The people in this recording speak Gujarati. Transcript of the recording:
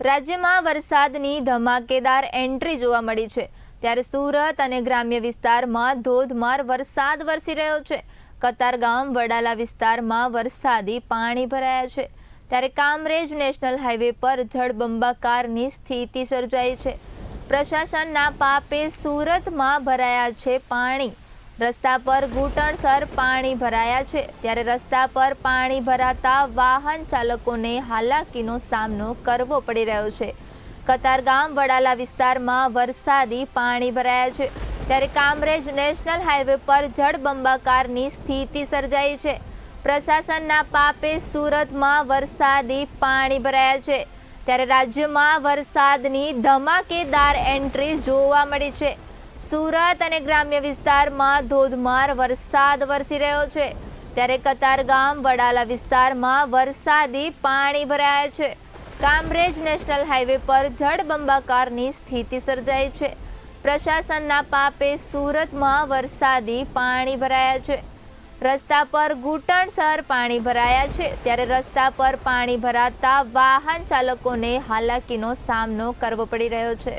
રાજ્યમાં વરસાદની ધમાકેદાર એન્ટ્રી જોવા મળી છે. ત્યારે સુરત અને ગ્રામ્ય વિસ્તારમાં ધોધમાર વરસાદ વરસી રહ્યો છે. કતારગામ, વડાલા વિસ્તારમાં વરસાદી પાણી ભરાયા છે. ત્યારે કામરેજ નેશનલ હાઈવે પર જળબંબાકારની સ્થિતિ સર્જાઈ છે. પ્રશાસનના પાપે સુરતમાં ભરાયા છે પાણી. રસ્તા પર ઘૂંટણસર પાણી ભરાયા છે. ત્યારે રસ્તા પર પાણી ભરાતા વાહન ચાલકોને હાલાકીનો સામનો કરવો પડી રહ્યો છે. કતારગામ વડાલા વિસ્તારમાં વરસાદી પાણી ભરાયા છે. ત્યારે કામરેજ નેશનલ હાઈવે પર જળબંબાકારની સ્થિતિ સર્જાઈ છે. પ્રશાસનના પાપે સુરતમાં વરસાદી પાણી ભરાયા છે. ત્યારે રાજ્યમાં વરસાદની ધમાકેદાર એન્ટ્રી જોવા મળી છે. સુરત અને ગ્રામ્ય વિસ્તારમાં ધોધમાર વરસાદ વરસી રહ્યો છે. ત્યારે કતારગામ વડાલા વિસ્તારમાં વરસાદી પાણી ભરાયા છે. કામરેજ નેશનલ હાઈવે પર જળબંબાકારની સ્થિતિ સર્જાઈ છે. પ્રશાસનના પાપે સુરતમાં વરસાદી પાણી ભરાયા છે. રસ્તા પર ઘૂંટણસર પાણી ભરાયા છે. ત્યારે રસ્તા પર પાણી ભરાતા વાહન ચાલકોને હાલાકીનો સામનો કરવો પડી રહ્યો છે.